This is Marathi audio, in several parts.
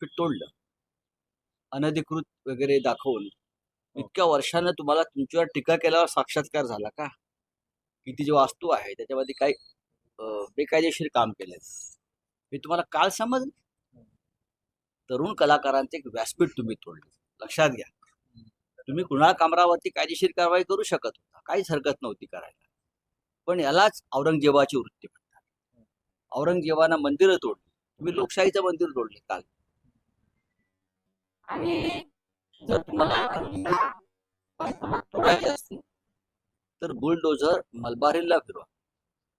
व्यासपीठ तोडलं. अनधिकृत वगैरे दाखवून इतक्या वर्षानं तुम्हाला तुमच्यावर टीका केल्यावर साक्षात्कार झाला का? की ती जी वास्तू आहे त्याच्यामध्ये काही बेकायदेशीर काम केलंय. हे तुम्हाला काल समजलं? तरुण कलाकारांचे एक व्यासपीठ तुम्ही तोडले. लक्षात घ्या. तुम्ही कुणाल कामरावरती कायदेशीर कारवाई करू शकत होता. काहीच हरकत नव्हती करायला. पण यालाच औरंगजेबाची वृत्ती म्हणतात. औरंगजेबानं मंदिरं तोडली. तुम्ही लोकशाहीचं मंदिर तोडले काल. आणि जर तुम्हाला तोडायचे असतील तर बुलडोझर मलबारीला फिरवा.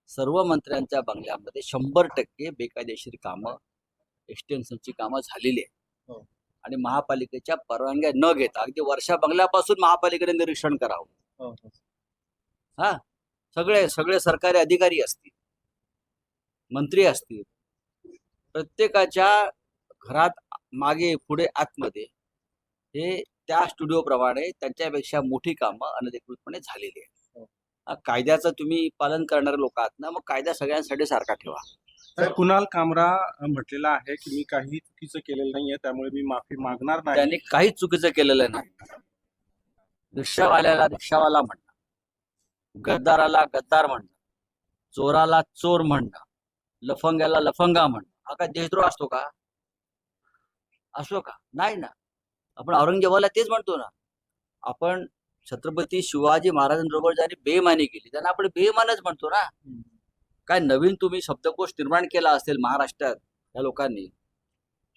सर्व मंत्र्यांच्या बंगल्यामध्ये शंभर टक्के बेकायदेशीर कामं एक्सटेन्शनची कामं झालेली आहेत. हो. आणि महापालिकेच्या परवानग्या न घेता अगदी वर्षा बंगल्यापासून महापालिकेने निरीक्षण करावं. हो, हो. हा? सगळे सगळे सरकारी अधिकारी असतील मंत्री असतील प्रत्येकाच्या घरात मागे पुढे आतमध्ये हे त्या स्टुडिओप्रमाणे त्यांच्यापेक्षा मोठी कामं अनधिकृतपणे झालेली आहेत. हो. कायद्याचं तुम्ही पालन करणारे लोक आहात ना मग कायदा सगळ्यांसाठी सारखा ठेवा. तर कुणाल कामरा म्हटलेला आहे की मी काही चुकीचं केलेलं नाहीये त्यामुळे मी माफी मागणार नाही. त्यांनी काहीच चुकीचं केलेलं नाही. रिक्षावाल्याला रिक्षावाला म्हणणं गद्दाराला गद्दार म्हणणं चोराला चोर म्हणणं लफंग्याला लफंगा म्हणणं. हा काय देशद्रोह असतो का? असो का? नाही ना. आपण औरंगजेबाला तेच म्हणतो ना. आपण छत्रपती शिवाजी महाराजांबरोबर ज्यांनी बेमानी केली त्यांना आपण बेमानच म्हणतो ना. काय नवीन तुम्ही शब्दकोश निर्माण केला असेल महाराष्ट्रात या लोकांनी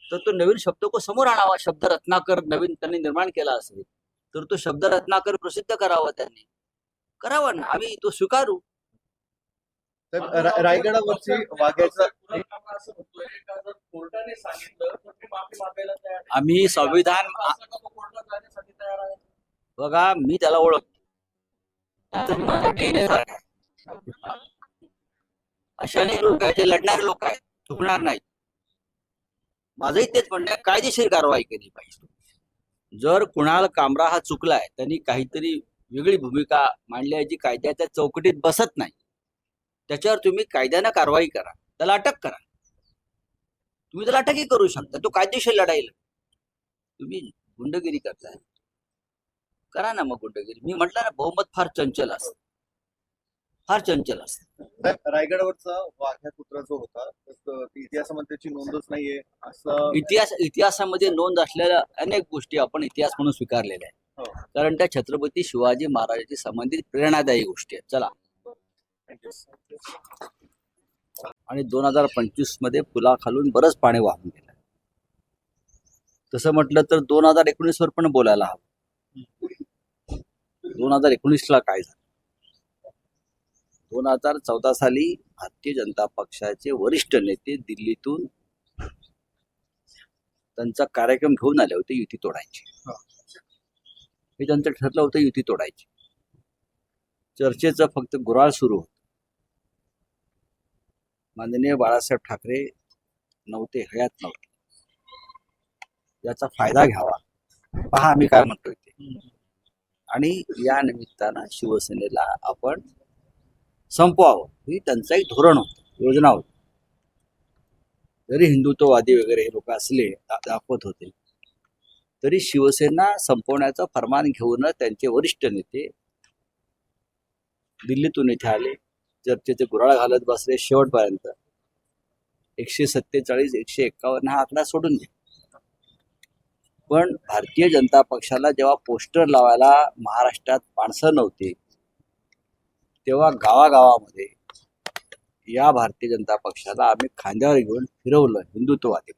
तर तो नवीन शब्दकोश समोर आणावा शब्द रत्नाकर नवीन त्यांनी निर्माण केला असेल तर तो शब्द रत्नाकर प्रसिद्ध करावा त्यांनी. करावा ना. आम्ही तो स्वीकारू. रायगडावरची वाघ्याचा. आम्ही संविधान बघा मी त्याला ओळखतो अशा अनेक लोक आहेत ते लढणारे लोक आहेत चुकणार नाही माझंही तेच म्हणणं आहे, कायदेशीर कारवाई केली पाहिजे. जर कुणाल कामरा हा चुकलाय त्यांनी काहीतरी वेगळी भूमिका मांडली आहे जी कायद्याच्या चौकटीत बसत नाही. त्याच्यावर तुम्ही कायद्यानं कारवाई करा. त्याला अटक करा. तुम्ही त्याला अटकही करू शकता. तो कायदेशीर लढाईल. तुम्ही गुंडगिरी करताय. करा ना मग गुंडगिरी. मी म्हटलं ना बहुमत फार चंचल असत. फार चंचल असत. रायगडावरचा वाघ्या कुत्रा जो होता इतिहासामध्ये त्याची नोंदच नाहीये. असं इतिहास इतिहासामध्ये नोंद असलेल्या अनेक गोष्टी आपण इतिहास म्हणून स्वीकारलेल्या हो. आहेत कारण त्या छत्रपती शिवाजी महाराजांशी संबंधित प्रेरणादायी गोष्टी आहेत. चला. आणि दोन हजार पंचवीसमध्ये पुलाखालून बरंच पाणी वाहून गेलं. तसं म्हटलं तर दोन हजार एकोणीस वर पण बोलायला हवं. दोन हजार एकोणीस ला काय झालं? दोन हजार चौदा साली भारतीय जनता पक्षाचे वरिष्ठ नेते दिल्लीतून त्यांचा कार्यक्रम घेऊन आले होते युती तोडायची. हे त्यांचं ठरलं होतं युती तोडायची. चर्चेचं फक्त गुराळ सुरू होत. माननीय बाळासाहेब ठाकरे नव्हते हयात नव्हते. याचा फायदा घ्यावा. पहा आम्ही काय म्हणतोय ते. आणि या निमित्तानं शिवसेनेला आपण संपवावं. ही त्यांचं एक धोरण होतं योजना होती. जरी हिंदुत्ववादी वगैरे हे लोक असले दाखवत होते तरी शिवसेना संपवण्याचं फरमान घेऊन त्यांचे वरिष्ठ नेते दिल्लीतून इथे आले. चर्चेचे गुराळ घालत बसले शेवटपर्यंत. एकशे सत्तेचाळीस एकशे एक्कावन्न हा आकडा सोडून दे. पण भारतीय जनता पक्षाला जेव्हा पोस्टर लावायला महाराष्ट्रात माणसं नव्हती तेव्हा गावागावामध्ये या भारतीय जनता पक्षाला आम्ही खांद्यावर घेऊन फिरवलं हिंदुत्ववादी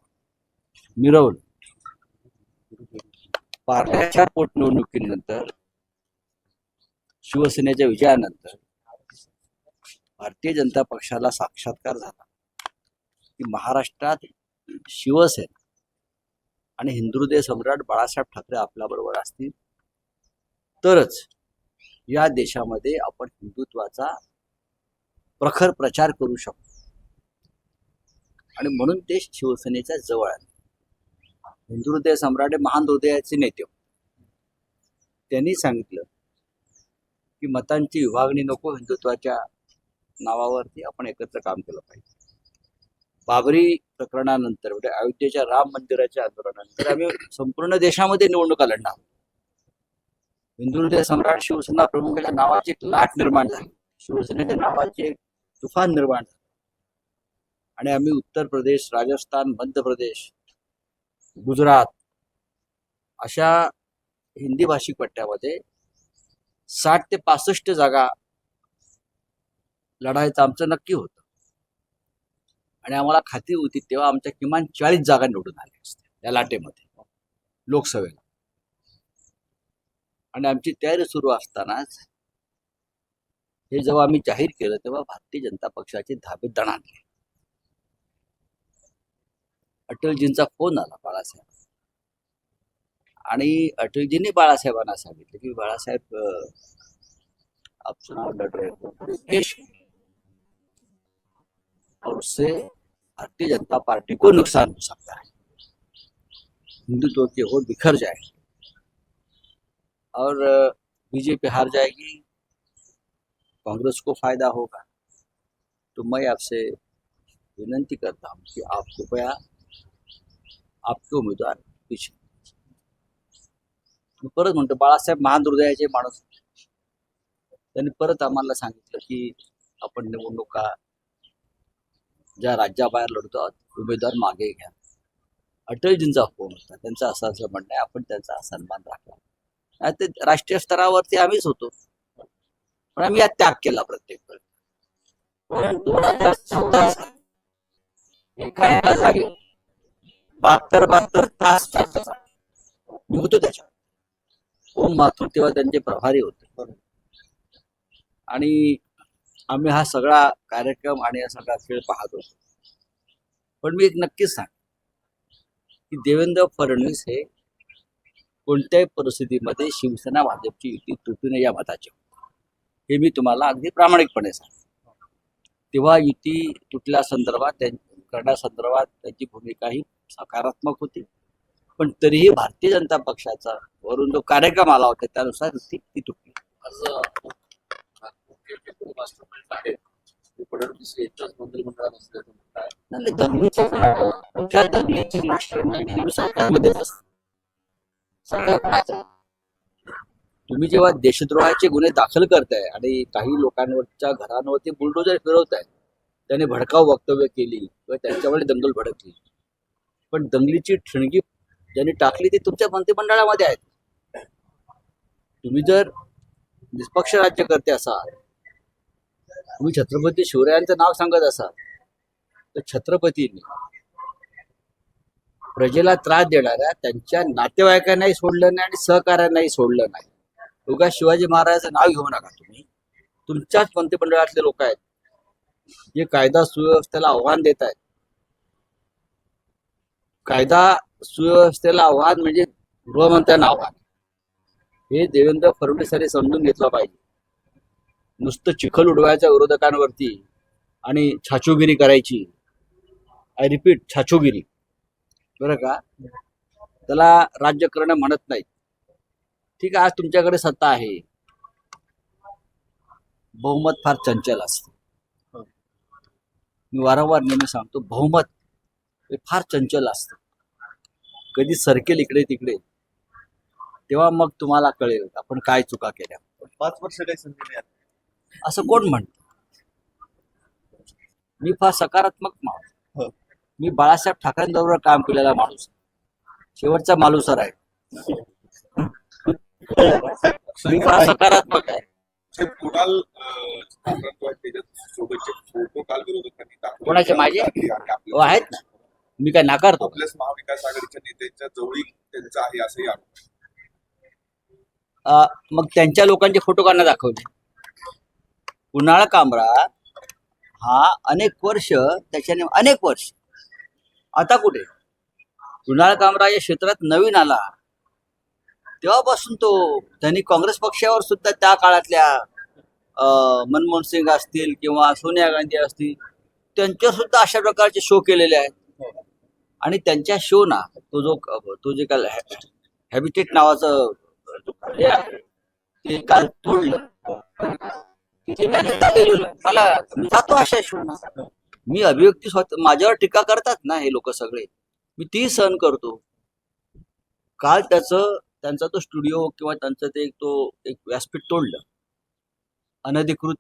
मिरवलं. पार्ट्याच्या पोटनिवडणुकीनंतर शिवसेनेच्या विजयानंतर भारतीय जनता पक्षाला साक्षात्कार झाला. की महाराष्ट्रात शिवसेना आणि हिंदुहृदय सम्राट बाळासाहेब ठाकरे आपल्याबरोबर असतील. तरच या देशामध्ये आपण हिंदुत्वाचा प्रखर प्रचार करू शकतो. आणि म्हणून ते शिवसेनेच्या जवळ आले. हिंदू हृदय सम्राट हे महान हृदयाचे नेते त्यांनी सांगितलं की मतांची विभागणी नको हिंदुत्वाच्या नावावरती आपण एकत्र काम केलं पाहिजे. बाबरी प्रकरणानंतर म्हणजे अयोध्येच्या राम मंदिराच्या आंदोलनानंतर आम्ही संपूर्ण देशामध्ये निवडणुका लढणार. आहोत. हिंदू हृदय सम्राट शिवसेना प्रमुखाच्या नावाची एक लाट निर्माण झाली. शिवसेनेच्या नावाचे एक तुफान निर्माण झालं. आणि आम्ही उत्तर प्रदेश राजस्थान मध्य प्रदेश गुजरात अशा हिंदी भाषिक पट्ट्यामध्ये साठ ते पासष्ट जागा लढायचं आमचं नक्की होतं. आणि आम्हाला खात्री होती तेव्हा आमच्या किमान चाळीस जागा निवडून आल्या असत्या या लाटेमध्ये लोकसभेला. आणि आमची तयारी सुरू असतानाच हे जेव्हा आम्ही जाहीर केलं तेव्हा भारतीय जनता पक्षाचे धाबे दणाणले. अटलजींचा फोन आला बाळासाहेब आणि अटलजींनी बाळासाहेबांना सांगितलं की बाळासाहेब और उससे भारतीय जनता पार्टी को नुकसान हो सकता है। हिंदुत्व के वोट बिखर जाए। और बीजेपी हार जाएगी कांग्रेस को फायदा होगा। तो मैं आपसे विनंती करता हूँ कि आप कृपया आपके उमेदवार पीछे परत म्हणतो बाळासाहेब महान हृदयाचे माणूस. त्यांनी परत आम्हाला सांगितलं की आपण निवडणुका ज्या राज्याबाहेर लढतो उमेदवार मागे घ्या. अटलजींचा फोन होता. त्यांचं असं असं म्हणणं आहे. आपण त्यांचा सन्मान राखला. ते राष्ट्रीय स्तरावरती आम्हीच होतो. पण आम्ही यात त्याग केला प्रत्येक दोन हजार चौदा एका जागी बहात्तर बहात्तर तास निघतो मी होतो त्याच्यात. ओम माथूर तेव्हा त्यांचे प्रभारी होते. आणि आम्ही हा सगळा कार्यक्रम आणि हा सगळा खेळ पाहत होतो. पण मी एक नक्कीच सांग की देवेंद्र फडणवीस हे कोणत्याही परिस्थितीमध्ये शिवसेना भाजपची युती तुटू नये या मताचे हे मी तुम्हाला अगदी प्रामाणिकपणे सांग तेव्हा युती तुटल्या संदर्भात करण्यासंदर्भात त्यांची भूमिका ही सकारात्मक होती. पण तरीही भारतीय जनता पक्षाचा वरून जो कार्यक्रम आला होता त्यानुसार ती तुटली. तुम्ही जेव्हा देशद्रोहाचे गुन्हे दाखल करताय आणि काही लोकांवरच्या घरांवरती बुलडोजर फिरवताय त्याने भडकाव वक्तव्य केली किंवा त्यांच्यावर दंगल भडकली. पण दंगलीची ठिणगी ज्यांनी टाकली ती तुमच्या मंत्रिमंडळामध्ये आहेत. तुम्ही जर निष्पक्ष राज्यकर्ते असाल तुम्ही छत्रपती शिवरायांचं नाव सांगत असाल तर छत्रपतींनी प्रजेला त्रास देणाऱ्या त्यांच्या नातेवाईकांनाही सोडलं नाही आणि सहकाऱ्यांनाही सोडलं नाही. उगा शिवाजी महाराजांचं नाव घेऊ नका तुम्ही. तुमच्याच मंत्रिमंडळातले लोक आहेत. जे कायदा सुव्यवस्थेला आव्हान देत आहेत. कायदा सुव्यवस्थेला आव्हान म्हणजे गृहमंत्र्यांना आव्हान. हे देवेंद्र फडणवीस यांनी समजून घेतलं पाहिजे. नुसतं चिखल उडवायच्या विरोधकांवरती आणि छाछोगिरी करायची. आय रिपीट छाछोगिरी. बरं का? त्याला राज्य करणं म्हणत नाही ठीक आहे आज तुमच्याकडे सत्ता आहे. बहुमत फार चंचल असते. मी वारंवार नेहमी सांगतो बहुमत हे फार चंचल असतं. कधी सरकेल इकडे तिकडे तेव्हा मग तुम्हाला कळेल आपण काय चुका केल्या. पाच वर्ष काही संधी नाही. असं कोण म्हणत? मी फार सकारात्मक माणूस. हो. मी बाळासाहेब ठाकरेंबरोबर काम केलेला माणूस. शेवटचा मालुसर आहे. मी फार सकारात्मक आहे. कोणाचे, माझे? हो आहेत ना. मी काय नाकारतो आपल्याच महाविकास आघाडीच्या नेत्यांच्या जवळील त्यांचा आहे असंही आरोप अं, मग त्यांच्या लोकांचे फोटो काढणं दाखवले. कुणाळ कामरा हा अनेक वर्ष त्याच्याने अनेक वर्ष. आता कुठे? कुणाळ कामरा या क्षेत्रात नवीन आला. तेव्हापासून तो त्यांनी काँग्रेस पक्षावर सुद्धा त्या काळातल्या अं, मनमोहन सिंग असतील किंवा सोनिया गांधी असतील त्यांच्यावर सुद्धा अशा प्रकारचे शो केलेले आहेत. आणि त्यांच्या शो ना तो जो तो जे काल हॅबिटेट नावाचं ते काल तोडलं. तिथे मी मला जातो अशा शो मी अभिव्यक्ती स्वतः माझ्यावर टीका करतात ना हे लोक सगळे. मी ती सहन करतो. काल त्याचं त्यांचा तो स्टुडिओ किंवा त्यांचं ते एक तो एक व्यासपीठ तोडलं. अनधिकृत